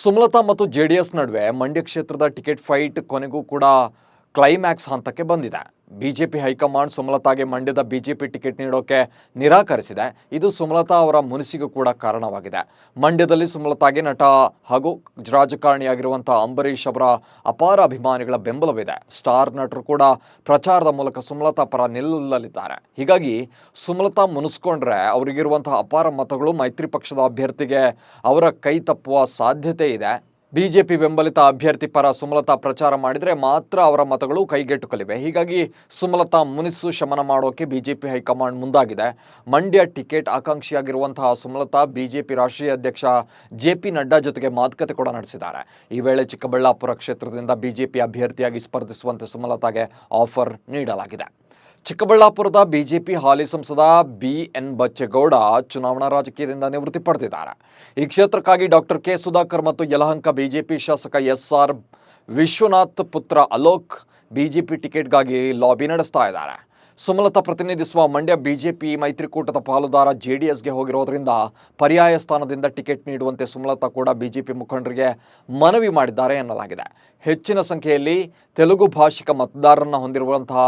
ಸುಮಲತಾ ಮತ್ತು ಜೆಡಿಎಸ್ ನಡುವೆ ಮಂಡ್ಯ ಕ್ಷೇತ್ರದ ಟಿಕೆಟ್ ಫೈಟ್ ಕೊನೆಗೂ ಕೂಡ ಕ್ಲೈಮ್ಯಾಕ್ಸ್ ಹಂತಕ್ಕೆ ಬಂದಿದೆ. ಬಿಜೆಪಿ ಹೈಕಮಾಂಡ್ ಸುಮಲತಾಗೆ ಮಂಡ್ಯದ ಬಿಜೆಪಿ ಟಿಕೆಟ್ ನೀಡೋಕೆ ನಿರಾಕರಿಸಿದೆ. ಇದು ಸುಮಲತಾ ಅವರ ಮುನಿಸಿಗೂ ಕೂಡ ಕಾರಣವಾಗಿದೆ. ಮಂಡ್ಯದಲ್ಲಿ ಸುಮಲತಾಗೆ ನಟ ಹಾಗೂ ರಾಜಕಾರಣಿಯಾಗಿರುವಂತಹ ಅಂಬರೀಷ್ ಅವರ ಅಪಾರ ಅಭಿಮಾನಿಗಳ ಬೆಂಬಲವಿದೆ. ಸ್ಟಾರ್ ನಟರು ಕೂಡ ಪ್ರಚಾರದ ಮೂಲಕ ಸುಮಲತಾ ಪರ ನಿಲ್ಲಲಿದ್ದಾರೆ. ಹೀಗಾಗಿ ಸುಮಲತಾ ಮುನಿಸ್ಕೊಂಡ್ರೆ ಅವರಿಗಿರುವಂತಹ ಅಪಾರ ಮತಗಳು ಮೈತ್ರಿ ಪಕ್ಷದ ಅಭ್ಯರ್ಥಿಗೆ ಅವರ ಕೈ ತಪ್ಪುವ ಸಾಧ್ಯತೆ ಇದೆ. ಬಿಜೆಪಿ ಬೆಂಬಲಿತ ಅಭ್ಯರ್ಥಿ ಪರ ಸುಮಲತಾ ಪ್ರಚಾರ ಮಾಡಿದರೆ ಮಾತ್ರ ಅವರ ಮತಗಳು ಕೈಗೆಟುಕಲಿವೆ. ಹೀಗಾಗಿ ಸುಮಲತಾ ಮುನಿಸು ಶಮನ ಮಾಡೋಕೆ ಬಿಜೆಪಿ ಹೈಕಮಾಂಡ್ ಮುಂದಾಗಿದೆ. ಮಂಡ್ಯ ಟಿಕೆಟ್ ಆಕಾಂಕ್ಷಿಯಾಗಿರುವಂತಹ ಸುಮಲತಾ ಬಿಜೆಪಿ ರಾಷ್ಟ್ರೀಯ ಅಧ್ಯಕ್ಷ ಜೆ ಪಿ ನಡ್ಡಾ ಜೊತೆಗೆ ಮಾತುಕತೆ ಕೂಡ ನಡೆಸಿದ್ದಾರೆ. ಈ ವೇಳೆ ಚಿಕ್ಕಬಳ್ಳಾಪುರ ಕ್ಷೇತ್ರದಿಂದ ಬಿಜೆಪಿ ಅಭ್ಯರ್ಥಿಯಾಗಿ ಸ್ಪರ್ಧಿಸುವಂತೆ ಸುಮಲತಾಗೆ ಆಫರ್ ನೀಡಲಾಗಿದೆ. ಚಿಕ್ಕಬಳ್ಳಾಪುರದ ಬಿಜೆಪಿ ಹಾಲಿ ಸಂಸದ ಬಿ ಎನ್ ಬಚ್ಚೇಗೌಡ ಚುನಾವಣಾ ರಾಜಕೀಯದಿಂದ ನಿವೃತ್ತಿ ಪಡೆದಿದ್ದಾರೆ. ಈ ಕ್ಷೇತ್ರಕ್ಕಾಗಿ ಡಾಕ್ಟರ್ ಕೆ ಸುಧಾಕರ್ ಮತ್ತು ಯಲಹಂಕ ಬಿಜೆಪಿ ಶಾಸಕ ಎಸ್ ಆರ್ ವಿಶ್ವನಾಥ್ ಪುತ್ರ ಅಲೋಕ್ ಬಿಜೆಪಿ ಟಿಕೆಟ್ಗಾಗಿ ಲಾಬಿ ನಡೆಸ್ತಾ ಇದ್ದಾರೆ. ಸುಮಲತಾ ಪ್ರತಿನಿಧಿಸುವ ಮಂಡ್ಯ ಬಿಜೆಪಿ ಮೈತ್ರಿಕೂಟದ ಪಾಲುದಾರ ಜೆಡಿಎಸ್ಗೆ ಹೋಗಿರೋದ್ರಿಂದ ಪರ್ಯಾಯ ಸ್ಥಾನದಿಂದ ಟಿಕೆಟ್ ನೀಡುವಂತೆ ಸುಮಲತಾ ಕೂಡ ಬಿಜೆಪಿ ಮುಖಂಡರಿಗೆ ಮನವಿ ಮಾಡಿದ್ದಾರೆ ಎನ್ನಲಾಗಿದೆ. ಹೆಚ್ಚಿನ ಸಂಖ್ಯೆಯಲ್ಲಿ ತೆಲುಗು ಭಾಷಿಕ ಮತದಾರರನ್ನು ಹೊಂದಿರುವಂತಹ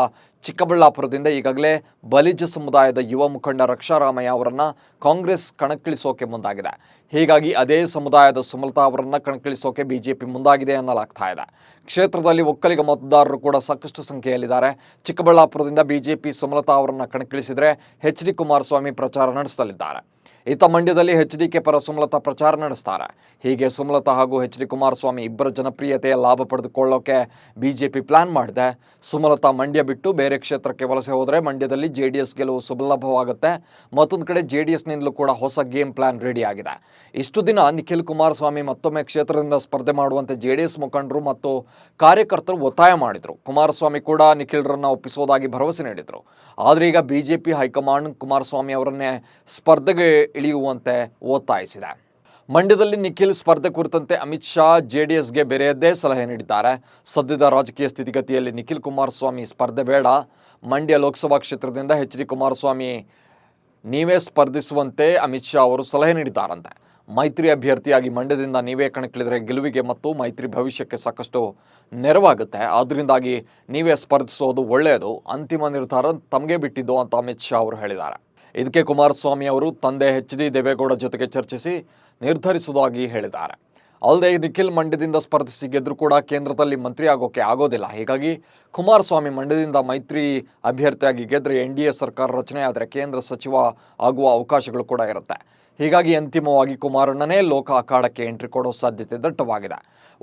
ಚಿಕ್ಕಬಳ್ಳಾಪುರದಿಂದ ಈಗಾಗಲೇ ಬಲಿಜ ಸಮುದಾಯದ ಯುವ ಮುಖಂಡ ರಕ್ಷಾರಾಮಯ್ಯ ಅವರನ್ನು ಕಾಂಗ್ರೆಸ್ ಕಣಕ್ಕಿಳಿಸೋಕೆ ಮುಂದಾಗಿದೆ. ಹೀಗಾಗಿ ಅದೇ ಸಮುದಾಯದ ಸುಮಲತಾ ಅವರನ್ನು ಕಣಕ್ಕಿಳಿಸೋಕೆ ಬಿಜೆಪಿ ಮುಂದಾಗಿದೆ ಎನ್ನಲಾಗ್ತಾ ಇದೆ. ಕ್ಷೇತ್ರದಲ್ಲಿ ಒಕ್ಕಲಿಗ ಮತದಾರರು ಕೂಡ ಸಾಕಷ್ಟು ಸಂಖ್ಯೆಯಲ್ಲಿದ್ದಾರೆ. ಚಿಕ್ಕಬಳ್ಳಾಪುರದಿಂದ ಬಿಜೆಪಿ ಸುಮಲತಾ ಅವರನ್ನು ಕಣಕ್ಕಿಳಿಸಿದರೆ ಎಚ್ ಡಿ ಕುಮಾರಸ್ವಾಮಿ ಪ್ರಚಾರ ನಡೆಸಲಿದ್ದಾರೆ. ಇತ್ತ ಮಂಡ್ಯದಲ್ಲಿ ಎಚ್ ಡಿ ಕೆ ಪರ ಸುಮಲತಾ ಪ್ರಚಾರ ನಡೆಸ್ತಾರೆ. ಹೀಗೆ ಸುಮಲತಾ ಹಾಗೂ ಎಚ್ ಡಿ ಕುಮಾರಸ್ವಾಮಿ ಇಬ್ಬರ ಜನಪ್ರಿಯತೆಯ ಲಾಭ ಪಡೆದುಕೊಳ್ಳೋಕೆ ಬಿಜೆಪಿ ಪ್ಲಾನ್ ಮಾಡಿದೆ. ಸುಮಲತಾ ಮಂಡ್ಯ ಬಿಟ್ಟು ಬೇರೆ ಕ್ಷೇತ್ರಕ್ಕೆ ವಲಸೆ ಹೋದರೆ ಮಂಡ್ಯದಲ್ಲಿ ಜೆ ಡಿ ಎಸ್ ಗೆಲುವು ಸುಲಭವಾಗುತ್ತೆ. ಮತ್ತೊಂದು ಕಡೆ ಜೆ ಡಿ ಎಸ್ನಿಂದಲೂ ಕೂಡ ಹೊಸ ಗೇಮ್ ಪ್ಲಾನ್ ರೆಡಿ ಆಗಿದೆ. ಇಷ್ಟು ದಿನ ನಿಖಿಲ್ ಕುಮಾರಸ್ವಾಮಿ ಮತ್ತೊಮ್ಮೆ ಕ್ಷೇತ್ರದಿಂದ ಸ್ಪರ್ಧೆ ಮಾಡುವಂತೆ ಜೆ ಡಿ ಎಸ್ ಮುಖಂಡರು ಮತ್ತು ಕಾರ್ಯಕರ್ತರು ಒತ್ತಾಯ ಮಾಡಿದರು. ಕುಮಾರಸ್ವಾಮಿ ಕೂಡ ನಿಖಿಲ್ರನ್ನ ಒಪ್ಪಿಸೋದಾಗಿ ಭರವಸೆ ನೀಡಿದರು. ಆದರೆ ಈಗ ಬಿಜೆಪಿ ಹೈಕಮಾಂಡ್ ಕುಮಾರಸ್ವಾಮಿ ಅವರನ್ನೇ ಸ್ಪರ್ಧೆಗೆ ಇಳಿಯುವಂತೆ ಒತ್ತಾಯಿಸಿದೆ. ಮಂಡ್ಯದಲ್ಲಿ ನಿಖಿಲ್ ಸ್ಪರ್ಧೆ ಕುರಿತಂತೆ ಅಮಿತ್ ಶಾ, ಜೆಡಿಎಸ್ಗೆ ಬೇರೆಯದ್ದೇ ಸಲಹೆ ನೀಡಿದ್ದಾರೆ. ಸದ್ಯದ ರಾಜಕೀಯ ಸ್ಥಿತಿಗತಿಯಲ್ಲಿ ನಿಖಿಲ್ ಕುಮಾರಸ್ವಾಮಿ ಸ್ಪರ್ಧೆ ಬೇಡ. ಮಂಡ್ಯ ಲೋಕಸಭಾ ಕ್ಷೇತ್ರದಿಂದ ಎಚ್ ಡಿ ಕುಮಾರಸ್ವಾಮಿ ನೀವೇ ಸ್ಪರ್ಧಿಸುವಂತೆ ಅಮಿತ್ ಶಾ ಅವರು ಸಲಹೆ ನೀಡಿದ್ದಾರಂತೆ. ಮೈತ್ರಿ ಅಭ್ಯರ್ಥಿಯಾಗಿ ಮಂಡ್ಯದಿಂದ ನೀವೇ ಕಣಕ್ಕಿಳಿದರೆ ಗೆಲುವಿಗೆ ಮತ್ತು ಮೈತ್ರಿ ಭವಿಷ್ಯಕ್ಕೆ ಸಾಕಷ್ಟು ನೆರವಾಗುತ್ತೆ. ಆದ್ದರಿಂದಾಗಿ ನೀವೇ ಸ್ಪರ್ಧಿಸೋದು ಒಳ್ಳೆಯದು. ಅಂತಿಮ ನಿರ್ಧಾರ ತಮಗೆ ಬಿಟ್ಟಿದ್ದು ಅಂತ ಅಮಿತ್ ಶಾ ಅವರು ಹೇಳಿದ್ದಾರೆ. ಇದಕ್ಕೆ ಕುಮಾರಸ್ವಾಮಿ ಅವರು ತಂದೆ ಎಚ್ ಡಿ ದೇವೇಗೌಡ ಜೊತೆಗೆ ಚರ್ಚಿಸಿ ನಿರ್ಧರಿಸುವುದಾಗಿ ಹೇಳಿದ್ದಾರೆ. ಅಲ್ಲದೆ ನಿಖಿಲ್ ಮಂಡ್ಯದಿಂದ ಸ್ಪರ್ಧಿಸಿ ಗೆದ್ದರೂ ಕೂಡ ಕೇಂದ್ರದಲ್ಲಿ ಮಂತ್ರಿ ಆಗೋಕೆ ಆಗೋದಿಲ್ಲ. ಹೀಗಾಗಿ ಕುಮಾರಸ್ವಾಮಿ ಮಂಡ್ಯದಿಂದ ಮೈತ್ರಿ ಅಭ್ಯರ್ಥಿಯಾಗಿ ಗೆದ್ದರೆ ಎನ್ ಡಿ ಎ ಸರ್ಕಾರ ರಚನೆ ಆದರೆ ಕೇಂದ್ರ ಸಚಿವ ಆಗುವ ಅವಕಾಶಗಳು ಕೂಡ ಇರುತ್ತೆ. ಹೀಗಾಗಿ ಅಂತಿಮವಾಗಿ ಕುಮಾರಣ್ಣನೇ ಲೋಕ ಅಖಾಡಕ್ಕೆ ಎಂಟ್ರಿ ಕೊಡೋ ಸಾಧ್ಯತೆ ದಟ್ಟವಾಗಿದೆ.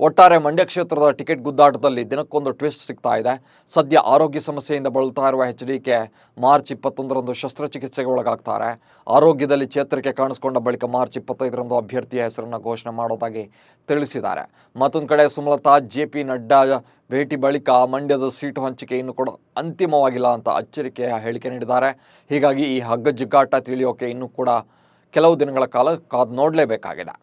ಒಟ್ಟಾರೆ ಮಂಡ್ಯ ಕ್ಷೇತ್ರದ ಟಿಕೆಟ್ ಗುದ್ದಾಟದಲ್ಲಿ ದಿನಕ್ಕೊಂದು ಟ್ವಿಸ್ಟ್ ಸಿಗ್ತಾ ಇದೆ. ಸದ್ಯ ಆರೋಗ್ಯ ಸಮಸ್ಯೆಯಿಂದ ಬಳಲ್ತಾ ಇರುವ ಎಚ್ ಡಿ ಕೆ ಮಾರ್ಚ್ ಇಪ್ಪತ್ತೊಂದರಂದು ಶಸ್ತ್ರಚಿಕಿತ್ಸೆಗೆ ಒಳಗಾಗ್ತಾರೆ. ಆರೋಗ್ಯದಲ್ಲಿ ಚೇತರಿಕೆ ಕಾಣಿಸಿಕೊಂಡ ಬಳಿಕ ಮಾರ್ಚ್ ಇಪ್ಪತ್ತೈದರಂದು ಅಭ್ಯರ್ಥಿಯ ಹೆಸರನ್ನು ಘೋಷಣೆ ಮಾಡೋದಾಗಿ ತಿಳಿಸಿದ್ದಾರೆ. ಮತ್ತೊಂದು ಕಡೆ ಸುಮಲತಾ, ಜೆ ಪಿ ನಡ್ಡಾ ಭೇಟಿ ಬಳಿಕ ಮಂಡ್ಯದ ಸೀಟು ಹಂಚಿಕೆ ಇನ್ನು ಕೂಡ ಅಂತಿಮವಾಗಿಲ್ಲ ಅಂತ ಅಚ್ಚರಿಕೆಯ ಹೇಳಿಕೆ ನೀಡಿದ್ದಾರೆ. ಹೀಗಾಗಿ ಈ ಹಗ್ಗ ಜಿಗ್ಗಾಟ ತಿಳಿಯೋಕೆ ಇನ್ನೂ ಕೂಡ ಕೆಲವು ದಿನಗಳ ಕಾಲ ಕಾದು ನೋಡಲೇಬೇಕಾಗಿದೆ.